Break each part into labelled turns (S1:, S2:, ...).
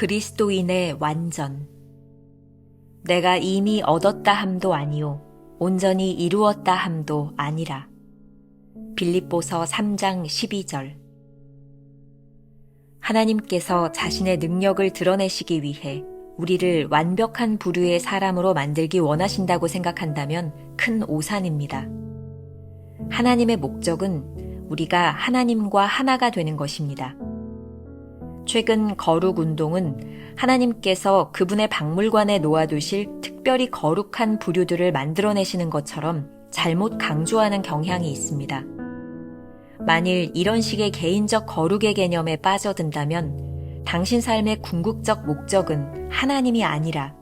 S1: 그리스도인의 완전. 내가 이미 얻었다 함도 아니요 온전히 이루었다 함도 아니라. 빌립보서 3장 12절. 하나님께서 자신의 능력을 드러내시기 위해 우리를 완벽한 부류의 사람으로 만들기 원하신다고 생각한다면 큰 오산입니다. 하나님의 목적은 우리가 하나님과 하나가 되는 것입니다. 최근 거룩 운동은 하나님께서 그분의 박물관에 놓아두실 특별히 거룩한 부류들을 만들어내시는 것처럼 잘못 강조하는 경향이 있습니다. 만일 이런 식의 개인적 거룩의 개념에 빠져든다면 당신 삶의 궁극적 목적은 하나님이 아니라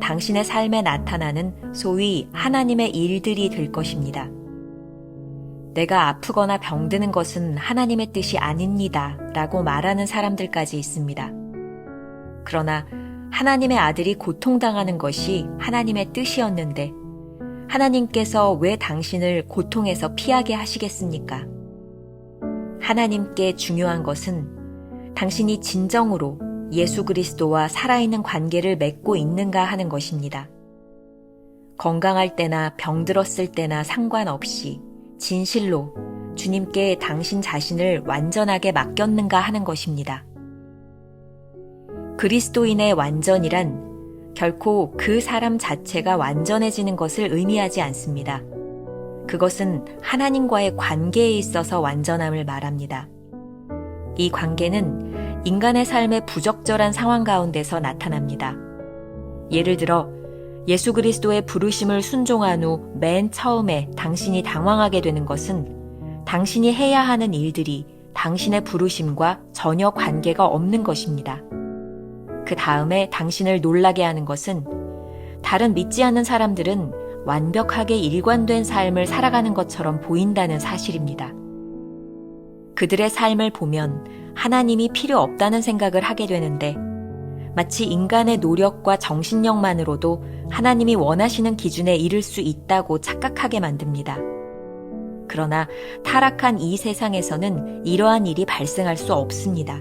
S1: 당신의 삶에 나타나는 소위 하나님의 일들이 될 것입니다. 내가 아프거나 병드는 것은 하나님의 뜻이 아닙니다. 라고 말하는 사람들까지 있습니다. 그러나 하나님의 아들이 고통당하는 것이 하나님의 뜻이었는데 하나님께서 왜 당신을 고통에서 피하게 하시겠습니까? 하나님께 중요한 것은 당신이 진정으로 예수 그리스도와 살아있는 관계를 맺고 있는가 하는 것입니다. 건강할 때나 병들었을 때나 상관없이 진실로 주님께 당신 자신을 완전하게 맡겼는가 하는 것입니다. 그리스도인의 완전이란 결코 그 사람 자체가 완전해지는 것을 의미하지 않습니다. 그것은 하나님과의 관계에 있어서 완전함을 말합니다. 이 관계는 인간의 삶의 부적절한 상황 가운데서 나타납니다. 예를 들어 예수 그리스도의 부르심을 순종한 후 맨 처음에 당신이 당황하게 되는 것은 당신이 해야 하는 일들이 당신의 부르심과 전혀 관계가 없는 것입니다. 그 다음에 당신을 놀라게 하는 것은 다른 믿지 않는 사람들은 완벽하게 일관된 삶을 살아가는 것처럼 보인다는 사실입니다. 그들의 삶을 보면 하나님이 필요 없다는 생각을 하게 되는데 마치 인간의 노력과 정신력만으로도 하나님이 원하시는 기준에 이를 수 있다고 착각하게 만듭니다. 그러나 타락한 이 세상에서는 이러한 일이 발생할 수 없습니다.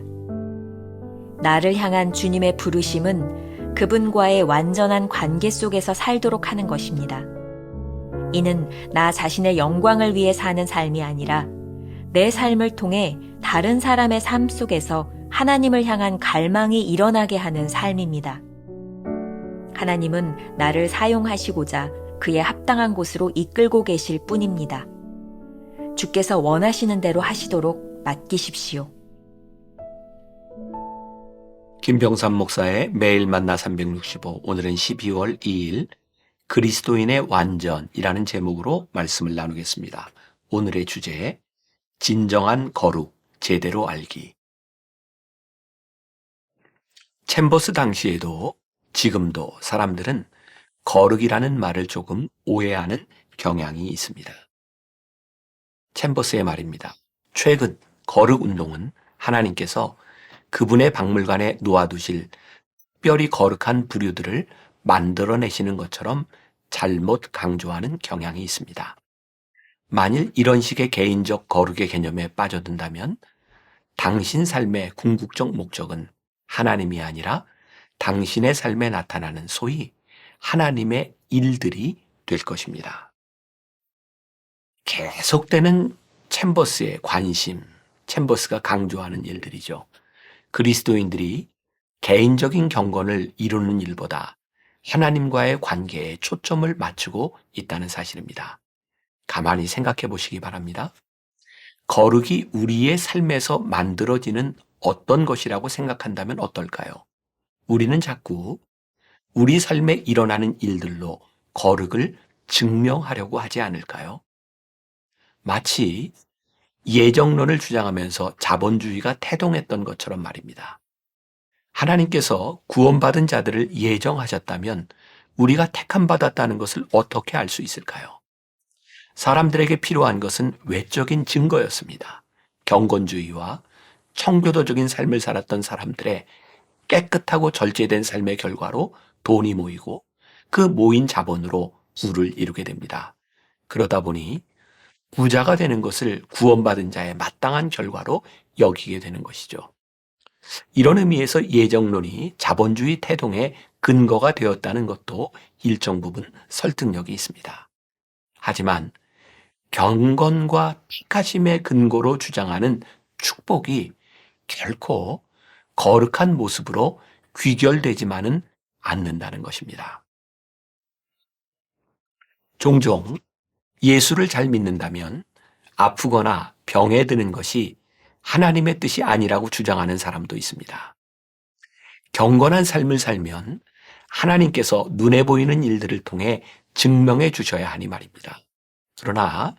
S1: 나를 향한 주님의 부르심은 그분과의 완전한 관계 속에서 살도록 하는 것입니다. 이는 나 자신의 영광을 위해 사는 삶이 아니라 내 삶을 통해 다른 사람의 삶 속에서 하나님을 향한 갈망이 일어나게 하는 삶입니다. 하나님은 나를 사용하시고자 그의 합당한 곳으로 이끌고 계실 뿐입니다. 주께서 원하시는 대로 하시도록 맡기십시오.
S2: 김병삼 목사의 매일 만나 365 오늘은 12월 2일 그리스도인의 완전이라는 제목으로 말씀을 나누겠습니다. 오늘의 주제 진정한 거룩 제대로 알기 챔버스 당시에도 지금도 사람들은 거룩이라는 말을 조금 오해하는 경향이 있습니다. 챔버스의 말입니다. 최근 거룩 운동은 하나님께서 그분의 박물관에 놓아두실 특별히 거룩한 부류들을 만들어내시는 것처럼 잘못 강조하는 경향이 있습니다. 만일 이런 식의 개인적 거룩의 개념에 빠져든다면 당신 삶의 궁극적 목적은 하나님이 아니라 당신의 삶에 나타나는 소위 하나님의 일들이 될 것입니다. 계속되는 챔버스의 관심, 챔버스가 강조하는 일들이죠. 그리스도인들이 개인적인 경건을 이루는 일보다 하나님과의 관계에 초점을 맞추고 있다는 사실입니다. 가만히 생각해 보시기 바랍니다. 거룩이 우리의 삶에서 만들어지는 어떤 것이라고 생각한다면 어떨까요? 우리는 자꾸 우리 삶에 일어나는 일들로 거룩을 증명하려고 하지 않을까요? 마치 예정론을 주장하면서 자본주의가 태동했던 것처럼 말입니다. 하나님께서 구원받은 자들을 예정하셨다면 우리가 택함받았다는 것을 어떻게 알 수 있을까요? 사람들에게 필요한 것은 외적인 증거였습니다. 경건주의와 청교도적인 삶을 살았던 사람들의 깨끗하고 절제된 삶의 결과로 돈이 모이고 그 모인 자본으로 부를 이루게 됩니다. 그러다 보니 부자가 되는 것을 구원받은 자의 마땅한 결과로 여기게 되는 것이죠. 이런 의미에서 예정론이 자본주의 태동의 근거가 되었다는 것도 일정 부분 설득력이 있습니다. 하지만 경건과 택하심의 근거로 주장하는 축복이 결코 거룩한 모습으로 귀결되지만은 않는다는 것입니다. 종종 예수를 잘 믿는다면 아프거나 병에 드는 것이 하나님의 뜻이 아니라고 주장하는 사람도 있습니다. 경건한 삶을 살면 하나님께서 눈에 보이는 일들을 통해 증명해 주셔야 하니 말입니다. 그러나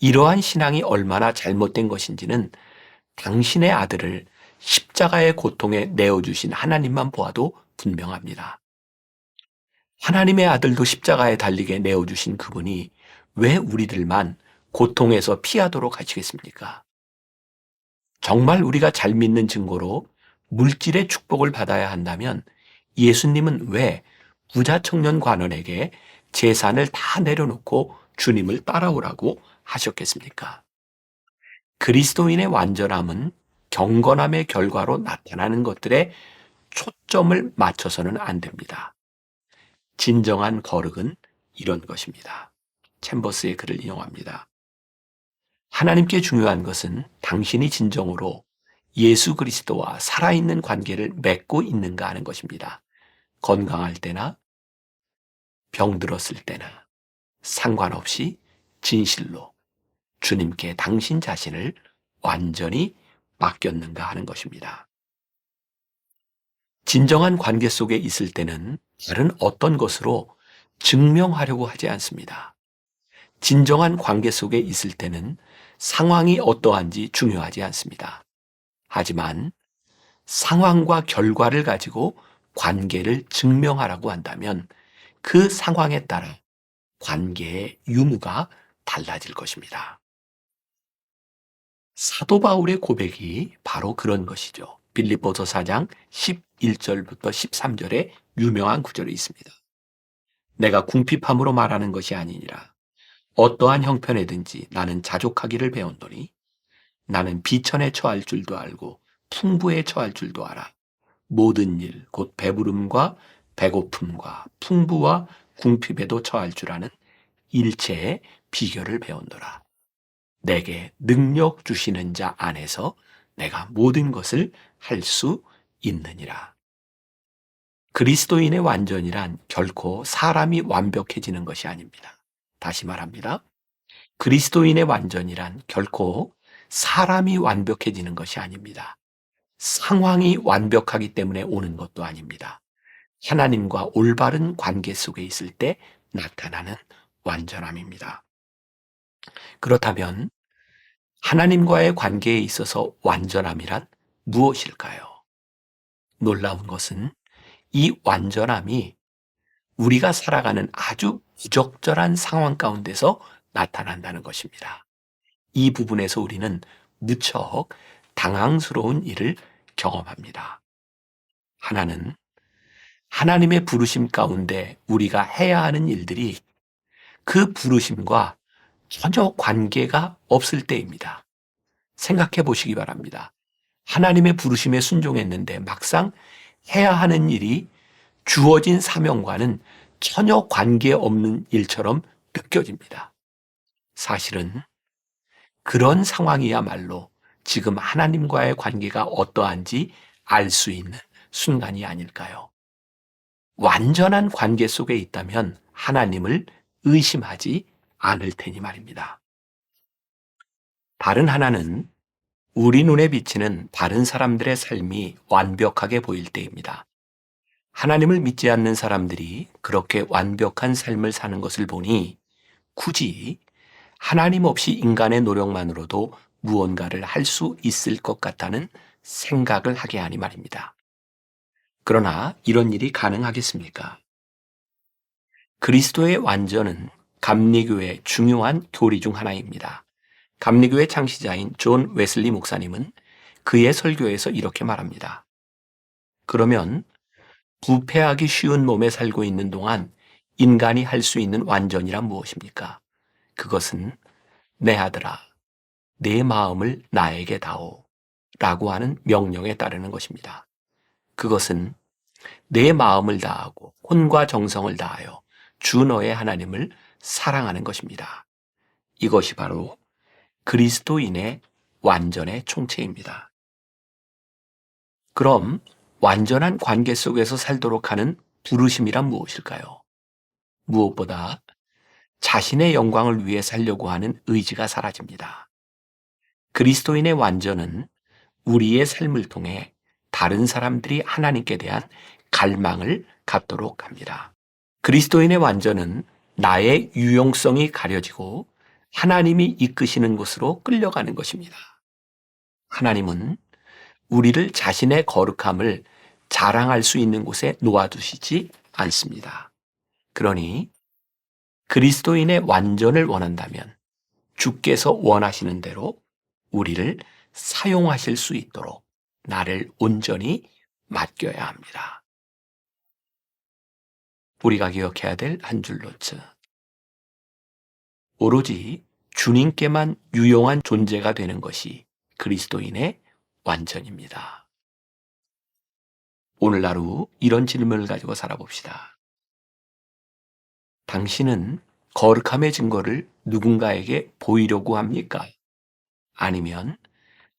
S2: 이러한 신앙이 얼마나 잘못된 것인지는 당신의 아들을 십자가의 고통에 내어주신 하나님만 보아도 분명합니다. 하나님의 아들도 십자가에 달리게 내어주신 그분이 왜 우리들만 고통에서 피하도록 하시겠습니까? 정말 우리가 잘 믿는 증거로 물질의 축복을 받아야 한다면 예수님은 왜 부자 청년 관원에게 재산을 다 내려놓고 주님을 따라오라고 하셨겠습니까? 그리스도인의 완전함은 경건함의 결과로 나타나는 것들에 초점을 맞춰서는 안 됩니다. 진정한 거룩은 이런 것입니다. 챔버스의 글을 인용합니다. 하나님께 중요한 것은 당신이 진정으로 예수 그리스도와 살아있는 관계를 맺고 있는가 하는 것입니다. 건강할 때나 병들었을 때나 상관없이 진실로 주님께 당신 자신을 완전히 맡겼는가 하는 것입니다. 진정한 관계 속에 있을 때는 다른 어떤 것으로 증명하려고 하지 않습니다. 진정한 관계 속에 있을 때는 상황이 어떠한지 중요하지 않습니다. 하지만 상황과 결과를 가지고 관계를 증명하라고 한다면 그 상황에 따라 관계의 유무가 달라질 것입니다. 사도 바울의 고백이 바로 그런 것이죠. 빌립보서 4장 11절부터 13절에 유명한 구절이 있습니다. 내가 궁핍함으로 말하는 것이 아니니라. 어떠한 형편에든지 나는 자족하기를 배웠노니 나는 비천에 처할 줄도 알고 풍부에 처할 줄도 알아. 모든 일, 곧 배부름과 배고픔과 풍부와 궁핍에도 처할 줄 아는 일체의 비결을 배웠노라. 내게 능력 주시는 자 안에서 내가 모든 것을 할 수 있느니라. 그리스도인의 완전이란 결코 사람이 완벽해지는 것이 아닙니다. 다시 말합니다. 그리스도인의 완전이란 결코 사람이 완벽해지는 것이 아닙니다. 상황이 완벽하기 때문에 오는 것도 아닙니다. 하나님과 올바른 관계 속에 있을 때 나타나는 완전함입니다. 그렇다면 하나님과의 관계에 있어서 완전함이란 무엇일까요? 놀라운 것은 이 완전함이 우리가 살아가는 아주 부적절한 상황 가운데서 나타난다는 것입니다. 이 부분에서 우리는 무척 당황스러운 일을 경험합니다. 하나는 하나님의 부르심 가운데 우리가 해야 하는 일들이 그 부르심과 전혀 관계가 없을 때입니다. 생각해 보시기 바랍니다. 하나님의 부르심에 순종했는데 막상 해야 하는 일이 주어진 사명과는 전혀 관계없는 일처럼 느껴집니다. 사실은 그런 상황이야말로 지금 하나님과의 관계가 어떠한지 알 수 있는 순간이 아닐까요? 완전한 관계 속에 있다면 하나님을 의심하지 않을 테니 말입니다. 다른 하나는 우리 눈에 비치는 다른 사람들의 삶이 완벽하게 보일 때입니다. 하나님을 믿지 않는 사람들이 그렇게 완벽한 삶을 사는 것을 보니 굳이 하나님 없이 인간의 노력만으로도 무언가를 할 수 있을 것 같다는 생각을 하게 하니 말입니다. 그러나 이런 일이 가능하겠습니까? 그리스도의 완전은 감리교의 중요한 교리 중 하나입니다. 감리교의 창시자인 존 웨슬리 목사님은 그의 설교에서 이렇게 말합니다. 그러면 부패하기 쉬운 몸에 살고 있는 동안 인간이 할 수 있는 완전이란 무엇입니까? 그것은 내 아들아, 내 마음을 나에게 다오. 라고 하는 명령에 따르는 것입니다. 그것은 내 마음을 다하고 혼과 정성을 다하여 주 너의 하나님을 사랑하는 것입니다. 이것이 바로 그리스도인의 완전의 총체입니다. 그럼 완전한 관계 속에서 살도록 하는 부르심이란 무엇일까요? 무엇보다 자신의 영광을 위해 살려고 하는 의지가 사라집니다. 그리스도인의 완전은 우리의 삶을 통해 다른 사람들이 하나님께 대한 갈망을 갖도록 합니다. 그리스도인의 완전은 나의 유용성이 가려지고 하나님이 이끄시는 곳으로 끌려가는 것입니다. 하나님은 우리를 자신의 거룩함을 자랑할 수 있는 곳에 놓아두시지 않습니다. 그러니 그리스도인의 완전을 원한다면 주께서 원하시는 대로 우리를 사용하실 수 있도록 나를 온전히 맡겨야 합니다. 우리가 기억해야 될 한 줄 노트. 오로지 주님께만 유용한 존재가 되는 것이 그리스도인의 완전입니다. 오늘 하루 이런 질문을 가지고 살아봅시다. 당신은 거룩함의 증거를 누군가에게 보이려고 합니까? 아니면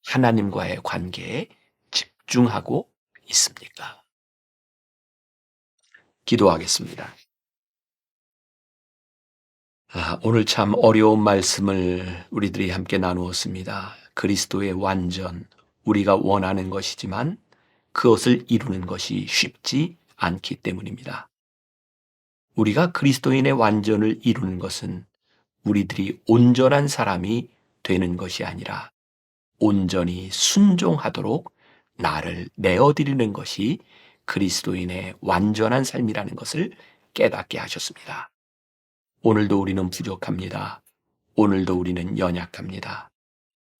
S2: 하나님과의 관계에 집중하고 있습니까? 기도하겠습니다. 아, 오늘 참 어려운 말씀을 우리들이 함께 나누었습니다. 그리스도의 완전, 우리가 원하는 것이지만 그것을 이루는 것이 쉽지 않기 때문입니다. 우리가 그리스도인의 완전을 이루는 것은 우리들이 온전한 사람이 되는 것이 아니라 온전히 순종하도록 나를 내어드리는 것이 그리스도인의 완전한 삶이라는 것을 깨닫게 하셨습니다. 오늘도 우리는 부족합니다. 오늘도 우리는 연약합니다.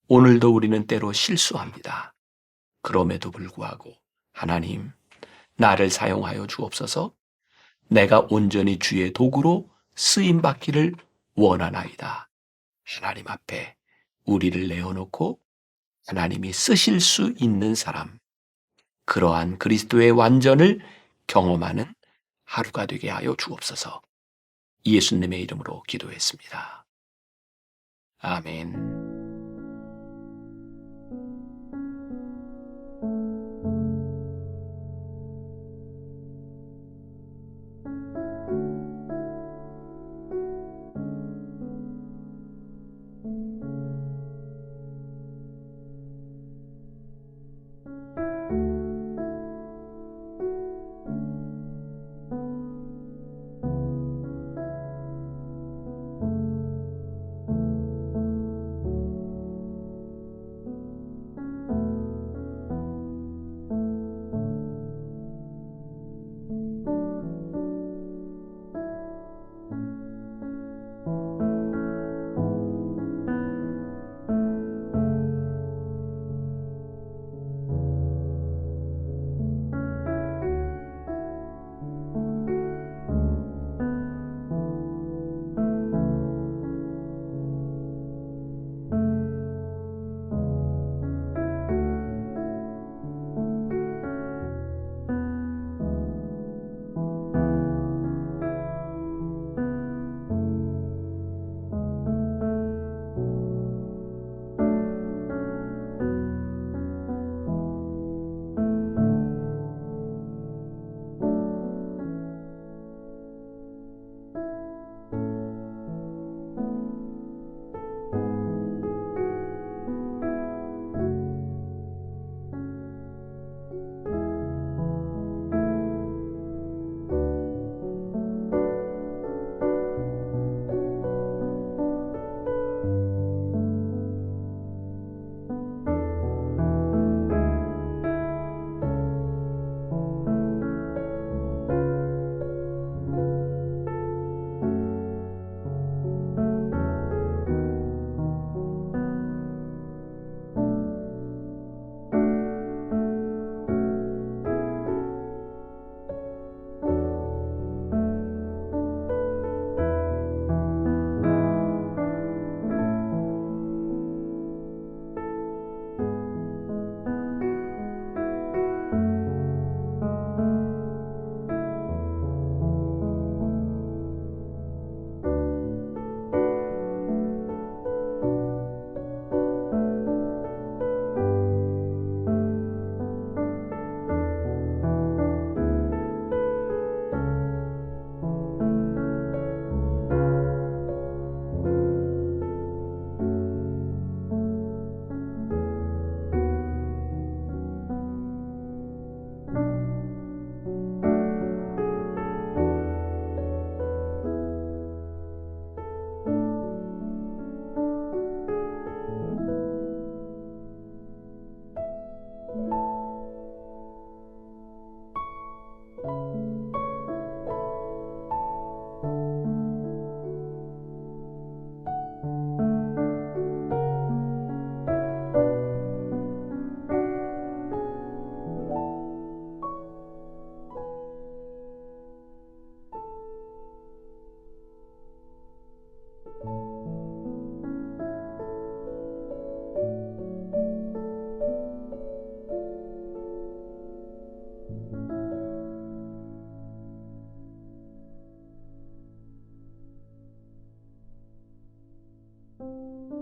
S2: 오늘도 우리는 때로 실수합니다. 그럼에도 불구하고 하나님, 나를 사용하여 주옵소서 내가 온전히 주의 도구로 쓰임 받기를 원하나이다. 하나님 앞에 우리를 내어놓고 하나님이 쓰실 수 있는 사람, 그러한 그리스도의 완전을 경험하는 하루가 되게 하여 주옵소서. 예수님의 이름으로 기도했습니다. 아멘. thank you